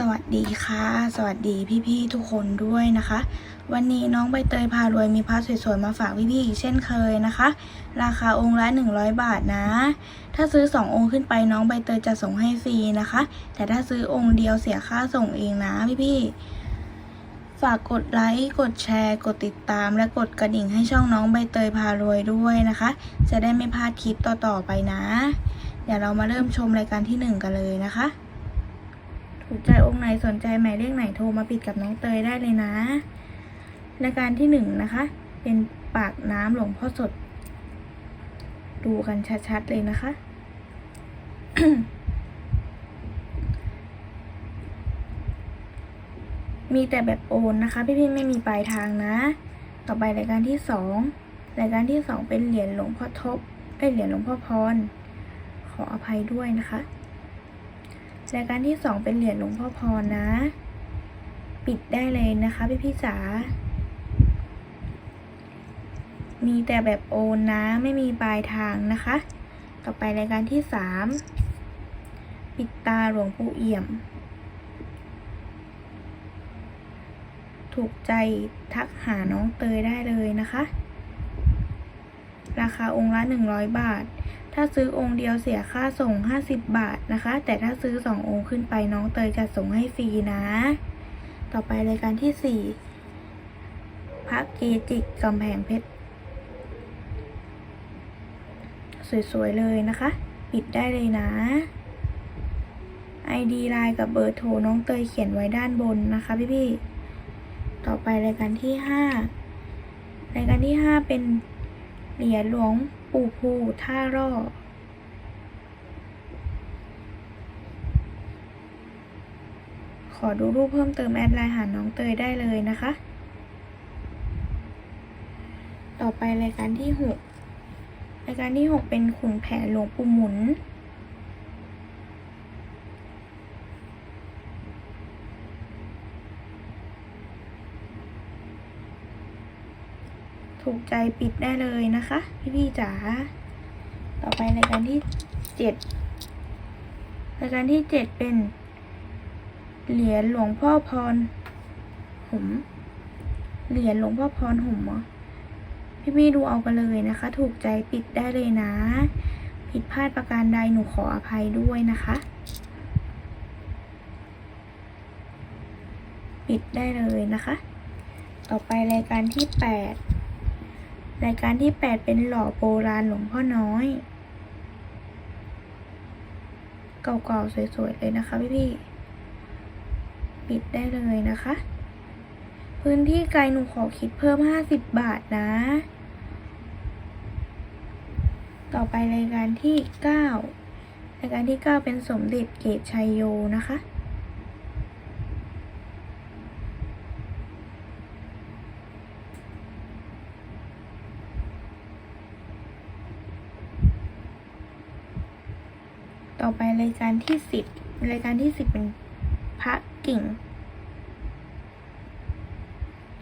สวัสดีค่ะ สวัสดีพี่ๆทุกคนด้วยนะคะ วันนี้น้องใบเตยพารวยมีพระสวยๆมาฝากพี่ๆอีกเช่นเคยนะคะ ราคาองค์ละ 100 บาทนะ ถ้าซื้อ 2 องค์ขึ้นไปน้องใบเตยจะส่งให้ฟรีนะคะ แต่ถ้าซื้อองค์เดียวเสียค่าส่งเองนะพี่ๆฝากกดไลค์กดแชร์ กดติดตาม และกดกระดิ่งให้ช่องน้องใบเตยพารวยด้วยนะคะ จะได้ไม่พลาดคลิปต่อๆไปนะ เดี๋ยวเรามาเริ่มชมรายการที่หนึ่งกันเลยนะคะ ถูกใจองค์ไหนสนใจหมายเลขไหนโทรมาปิดกับน้องเตยได้เลยนะรายการที่หนึ่งนะคะ เป็นปากน้ำหลวงพ่อสด ดูกันชัดๆเลยนะคะ มีแต่แบบโอนนะคะ พี่ๆไม่มีปลายทางนะ ต่อไปรายการที่สองรายการที่สองเป็นเหรียญหลวงพ่อทบเอ้ยเหรียญหลวงพ่อพร ขออภัยด้วยนะคะ รายการที่สองเป็นเหรียญหลวงพ่อพรนะ ปิดได้เลยนะคะพี่พี่จ๋า มีแต่แบบโอนนะ ไม่มีปลายทางนะคะ ต่อไปรายการที่สามปิดตาหลวงปู่เอี่ยม ถูกใจทักหาน้องเตยได้เลยนะคะ ราคาองค์ละ100บาท ถ้าซื้อองค์เดียวเสียค่าส่ง 50 บาทนะคะ แต่ถ้าซื้อ 2 องค์ขึ้นไปน้องเตยจะส่งให้ฟรีนะ ต่อไปรายการที่ 4 พระเกจิกำแพงเพชร สวยๆ เลยนะคะ ปิดได้เลยนะ ID ไลน์กับเบอร์โทรน้องเตยเขียนไว้ด้านบนนะคะพี่ๆ ต่อไปรายการที่ 5 รายการที่ 5 เป็นเหรียญหลวง ปู่ภูท่าร่อขอดูรูปเพิ่มเติมแอดไลน์หาน้องเตยได้เลยนะคะ ต่อไปรายการที่ 6 รายการที่ 6 เป็นขุนแผนหลวงปู่หมุน ถูกใจปิดได้เลยนะคะพี่พี่ๆจ๋าต่อไปรายการที่เจ็ดรายการที่เจ็ดเป็น เหรียญหลวงพ่อพรหุมเหรียญหลวงพ่อพรหุมเหรอพี่พี่ๆดูเอากันเลยนะคะ ถูกใจปิดได้เลยนะ ผิดพลาดประการใดหนูขออภัยด้วยนะคะ ปิดได้เลยนะคะ ต่อไปรายการที่แปด รายการที่ 8 เป็นหล่อโบราณหลวงพ่อน้อย เก่าๆ สวย ๆ เลยนะคะพี่ๆปิดได้เลยนะคะ พื้นที่ไกลหนูขอคิดเพิ่ม 50 บาทนะ ต่อไปรายการที่ 9 รายการที่ 9 เป็นสมเด็จเกตชัยโยนะคะ ต่อไปรายการที่สิบรายการที่สิบเป็นพระกิ่ง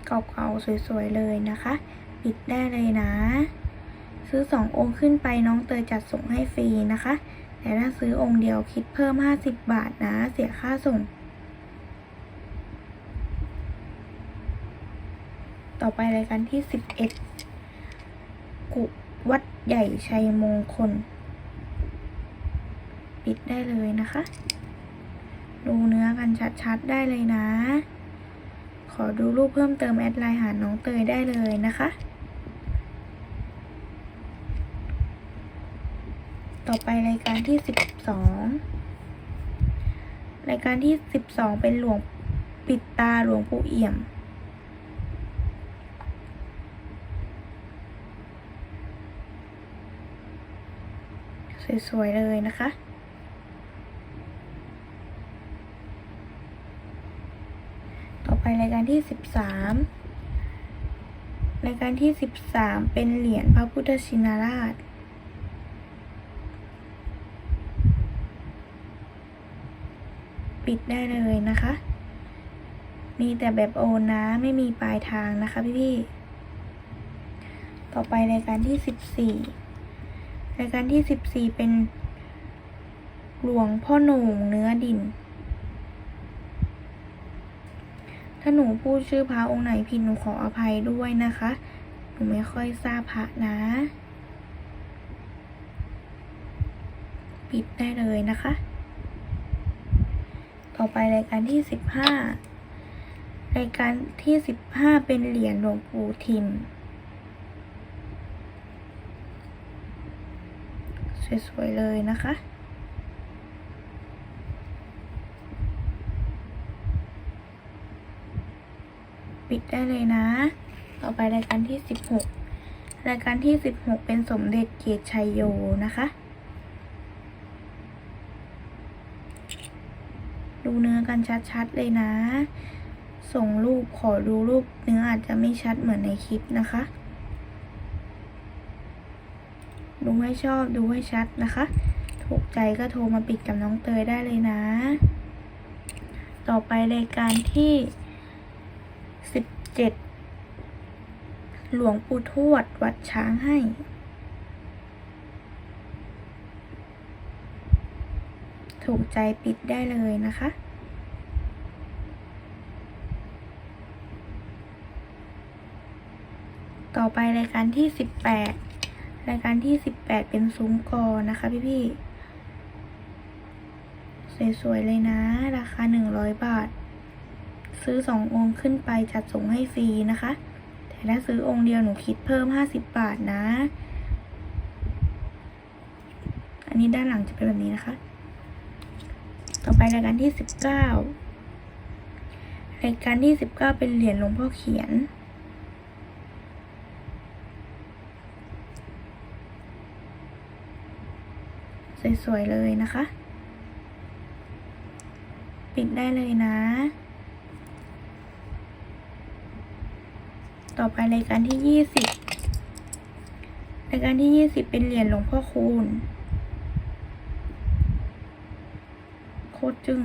เก่าๆสวยๆเลยนะคะ ปิดได้เลยนะ ซื้อสององค์ขึ้นไปน้องเตยจัดส่งให้ฟรีนะคะ แต่ถ้าซื้อองค์เดียวคิดเพิ่ม50บบาทนะ เสียค่าส่ง ต่อไปรายการที่11กุวัดใหญ่ชัยมงคล ปิดได้เลยนะคะ ดูเนื้อกันชัดๆได้เลยนะ ขอดูรูปเพิ่มเติมแอดไลน์หาน้องเตยได้เลยนะคะ ต่อไปรายการที่สิบสองรายการที่สิบสองเป็นหลวงปิดตาหลวงปู่เอี่ยมสวยๆเลยนะคะ ต่อไป รายการที่สิบสามรายการที่สิบสามเป็นเหรียญพระพุทธชินราช ปิดได้เลยนะคะ มีแต่แบบโอนนะ ไม่มีปลายทางนะคะพี่ๆ ต่อไปรายการที่สิบสี่รายการที่สิบสี่เป็นหลวงพ่อหนุ่งเนื้อดิน ถ้าหนูพูดชื่อพระองค์ไหนผิดหนูขออภัยด้วยนะคะ หนูไม่ค่อยทราบพระนะ ปิดได้เลยนะคะ ต่อไปรายการที่สิบห้ารายการที่สิบห้าเป็นเหรียญหลวงปู่ทิมสวยๆเลยนะคะ ปิดได้เลยนะ ต่อไปรายการที่สิบหกรายการที่สิบหกเป็นสมเด็จเกียรติชัยโยนะคะ ดูเนื้อกันชัดๆเลยนะ ส่งรูปขอดูรูปเนื้ออาจจะไม่ชัดเหมือนในคลิปนะคะ ดูให้ชอบดูให้ชัดนะคะ ถูกใจก็โทรมาปิดกับน้องเตยได้เลยนะ ต่อไปรายการที่ เจ็ดหลวงปู่ทวด วัดช้างให้ ถูกใจปิดได้เลยนะคะ ต่อไปรายการที่สิบแปดรายการที่สิบแปดเป็นซุ้มกอนะคะพี่พี่ๆสวย ๆ เลยนะ ราคาหนึ่งร้อยบาท ซื้อสององค์ขึ้นไปจัดส่งให้ฟรีนะคะ แต่ถ้าซื้อองค์เดียวหนูคิดเพิ่มห้าสิบบาทนะ อันนี้ด้านหลังจะเป็นแบบนี้นะคะ ต่อไปรายการที่สิบเก้ารายการที่สิบเก้าเป็นเหรียญหลวงพ่อเขียนสวยๆเลยนะคะ ปิดได้เลยนะ ต่อไปรายการที่ยี่สิบรายการที่ยี่สิบเป็นเหรียญหลวงพ่อคูณ โคตรจึ้ง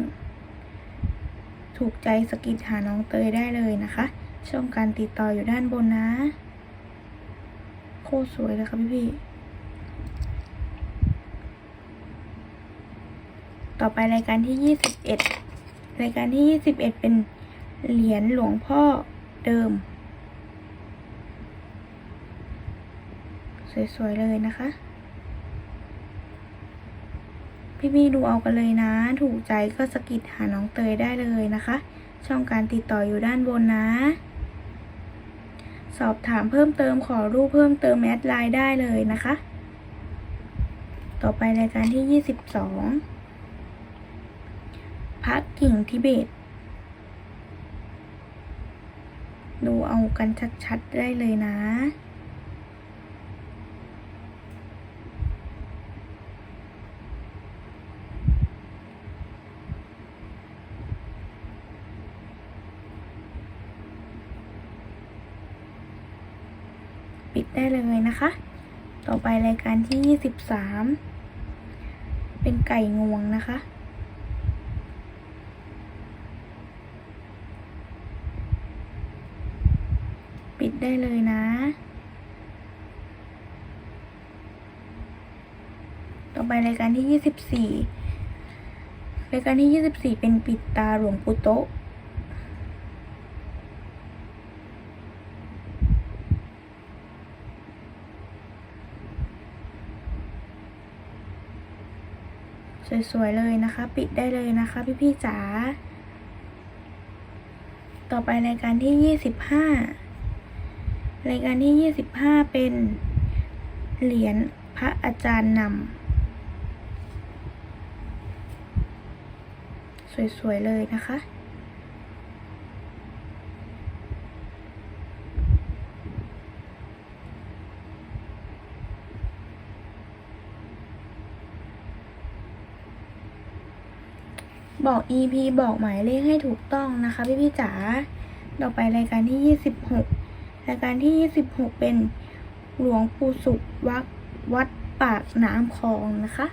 ถูกใจสกิดหาน้องเตยได้เลยนะคะ ช่องการติดต่ออยู่ด้านบนนะ โคตรสวยเลยค่ะพี่พี่ต่อไปรายการที่ยี่สิบเอ็ดรายการที่ยี่สิบเอ็ดเป็นเหรียญหลวงพ่อเดิม สวยๆเลยนะคะ พี่ๆดูเอากันเลยนะ ถูกใจก็สกิดหาน้องเตยได้เลยนะคะ ช่องการติดต่ออยู่ด้านบนนะ สอบถามเพิ่มเติมขอรูปเพิ่มเติมแอดไลน์ได้เลยนะคะ ต่อไปรายการที่ยี่สิบสองพระกิ่งทิเบตดูเอากันชัดๆได้เลยนะ ได้เลยนะคะ ต่อไปรายการที่ 23 เป็นไก่งวงนะคะ ปิดได้เลยนะ ต่อไปรายการที่ยี่สิบสี่รายการที่ยี่สิบสี่เป็นปิดตาหลวงปู่โตะ สวยๆเลยนะคะ ปิดได้เลยนะคะพี่ๆจ๋าต่อไปรายการที่ยี่สิบห้ารายการที่ยี่สิบห้าเป็นเหรียญพระอาจารย์นำสวยๆเลยนะคะ บอก EP บอกหมายเลขให้ถูกต้องนะคะพี่พี่จ๋า ต่อไปรายการที่ยี่สิบหกรายการที่ 26 เป็นหลวงปู่สุขวัดวัดปากน้ำคลองนะคะ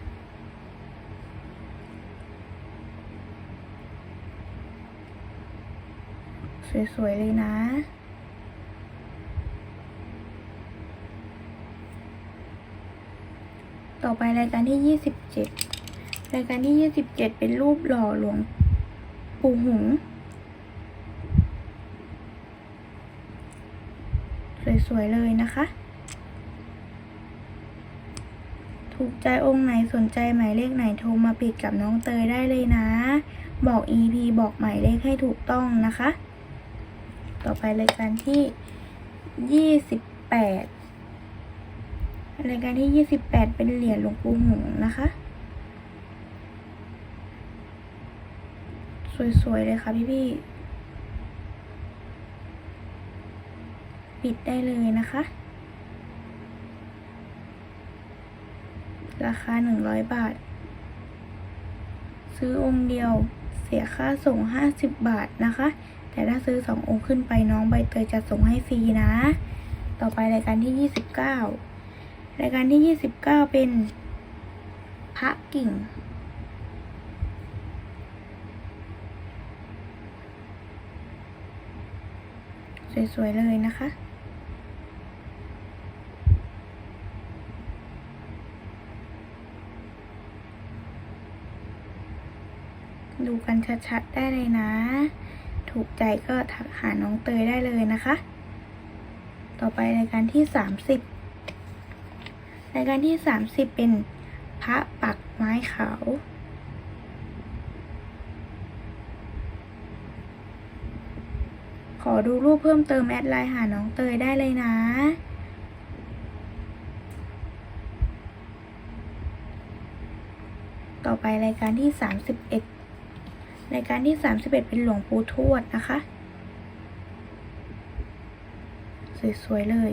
สวย ๆ เลยนะ ต่อไปรายการที่ 27 รายการที่ 27 เป็นรูปหล่อหลวงปู่หง สวย ๆ เลยนะคะ ถูกใจองค์ไหนสนใจหมายเลขไหนโทรมาปิดกับน้องเตยได้เลยนะ บอก EP บอกหมายเลขให้ถูกต้องนะคะ ต่อไปรายการที่ยี่สิบแปดรายการที่ยี่สิบแปดเป็นเหรียญหลวงปู่หงนะคะ สวย ๆ เลยค่ะพี่ ๆ ปิดได้เลยนะคะ ราคาหนึ่งร้อยบาท ซื้อองค์เดียวเสียค่าส่งห้าสิบบาทนะคะ แต่ถ้าซื้อสององค์ขึ้นไปน้องใบเตยจะส่งให้ฟรีนะ ต่อไปรายการที่ยี่สิบเก้ารายการที่ยี่สิบเก้าเป็นพระกิ่ง สวยๆเลยนะคะ ดูกันชัดๆได้เลยนะ ถูกใจก็ทักหาน้องเตยได้เลยนะคะ ต่อไปรายการที่สามสิบรายการที่สามสิบเป็นพระปักไม้ขาว ขอ ดูรูปเพิ่มเติมแอดไลน์หาน้องเตยได้เลยนะ ต่อไปรายการที่สามสิบเอ็ดรายการที่ 31 เป็นหลวงปู่ทวดนะคะ สวย ๆ เลย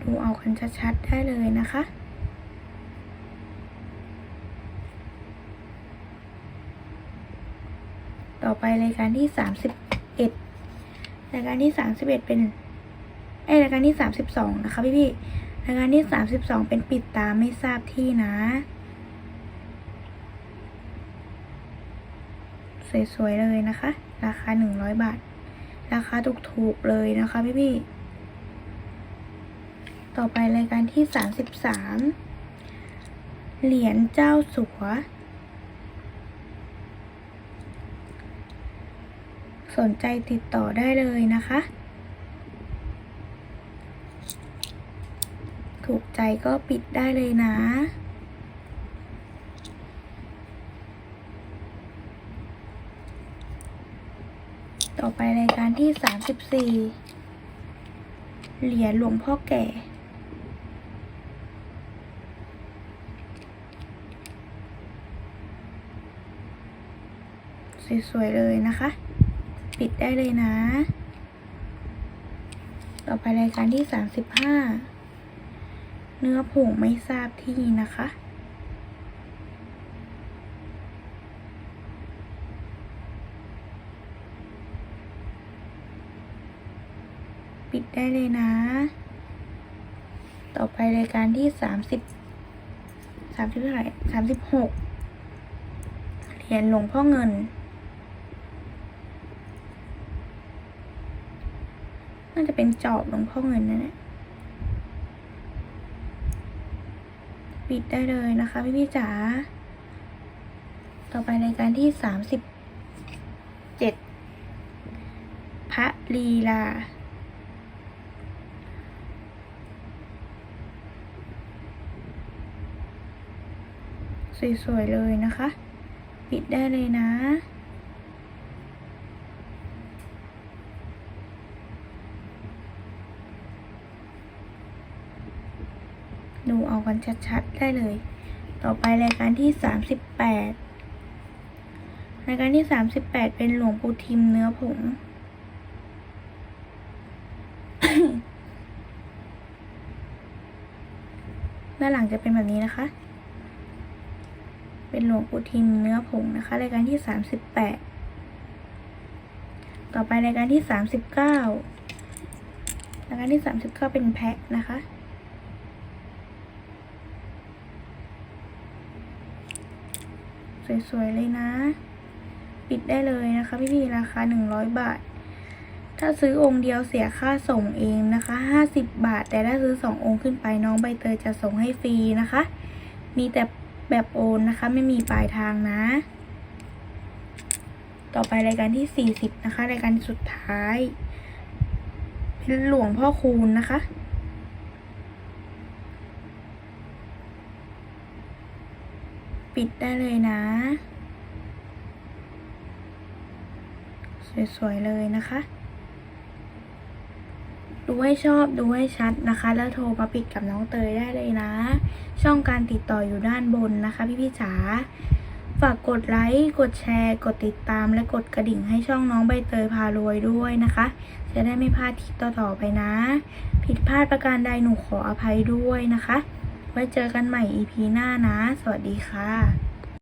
ดูเอากันชัดๆได้เลยนะคะ ต่อไปรายการที่31รายการที่31เอ็ดเป็นไอรายการที่32นะคะพี่ๆรายการที่32เป็นปิดตาไม่ทราบที่นะ สวยๆเลยนะคะ ราคา100บาท ราคาถูกๆเลยนะคะพี่ๆต่อไปรายการที่33เหรียญเจ้าสัว สนใจติดต่อได้เลยนะคะ ถูกใจก็ปิดได้เลยนะต่อไปรายการที่ 34 เหรียญหลวงพ่อแก่ สวย ๆ เลยนะคะ ปิดได้เลยนะ ต่อไปรายการที่ 35 เนื้อผงไม่ทราบที่นะคะปิดได้เลยนะ ต่อไปรายการที่30 30เท่าไหร่36เหรียญหลวงพ่อเงิน น่า จะเป็นจอบหลวงพ่อเงินนั่นแหละปิดได้เลยนะคะพี่พี่จ๋า ต่อไปรายการที่สามสิบเจ็ดพระลีลา สวย ๆ เลยนะคะ ปิดได้เลยนะ เอากันชัดๆ ได้เลย ต่อไปรายการที่ 38 รายการที่ 38 เป็นหลวงปู่ทิมเนื้อผงด้านหลังจะเป็นแบบนี้นะคะ เป็นหลวงปู่ทิมเนื้อผงนะคะ รายการที่ 38 ต่อไปรายการที่ 39รายการที่ 39 เป็นแพะนะคะ สวยๆเลยนะ ปิดได้เลยนะคะพี่ๆราคา 100 บาท ถ้าซื้อองค์เดียวเสียค่าส่งเองนะคะ 50 บาท แต่ถ้าซื้อ 2 องค์ขึ้นไปน้องใบเตยจะส่งให้ฟรีนะคะ มีแต่แบบโอนนะคะ ไม่มีปลายทางนะ ต่อไปรายการที่สี่สิบนะคะ รายการสุดท้าย เป็นหลวงพ่อคูณนะคะ ปิดได้เลยนะ สวยๆเลยนะคะ ดูให้ชอบดูให้ชัดนะคะ แล้วโทรมาปิดกับน้องเตยได้เลยนะ ช่องการติดต่ออยู่ด้านบนนะคะ พี่พี่จ๋าฝากกดไลค์กดแชร์ กดติดตามและกดกระดิ่งให้ช่องน้องใบเตยพารวยด้วยนะคะ จะได้ไม่พลาดคลิปต่อๆไปนะ ผิดพลาดประการใดหนูขออภัยด้วยนะคะ ไว้เจอกันใหม่ EP หน้านะ สวัสดีค่ะ